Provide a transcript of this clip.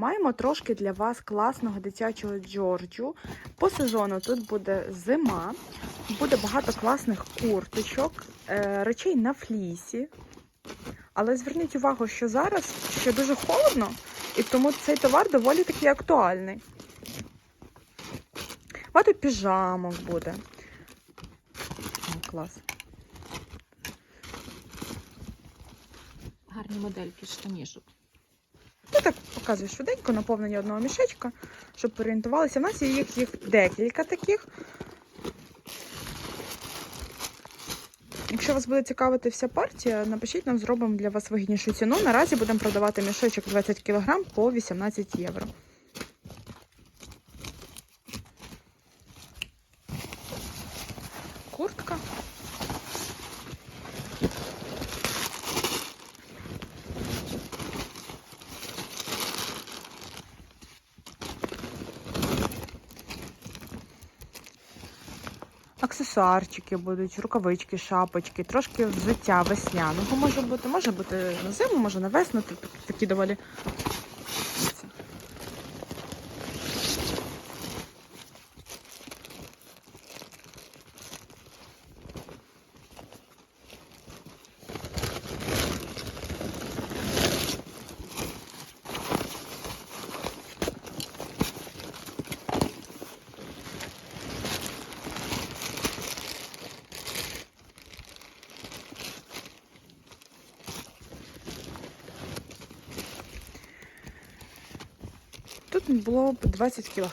Маємо трошки для вас класного дитячого Джорджу. По сезону тут буде зима, буде багато класних курточок, е, речей на флісі. Але зверніть увагу, що зараз ще дуже холодно, і тому цей товар доволі таки актуальний. Багато піжамок буде. О, клас. Гарні модельки штанішок. Так показую швиденько наповнення одного мішечка, щоб орієнтувалися. У нас є їх, їх декілька таких. Якщо вас буде цікавити вся партія, напишіть нам, зробимо для вас вигіднішу ціну. Наразі будемо продавати мішечок 20 кг по 18 євро. Куртка. Аксесуарчики будуть, рукавички, шапочки, трошки взуття весняного може бути. Може бути на зиму, може на весну. Такі доволі. Тут було б 20 кг.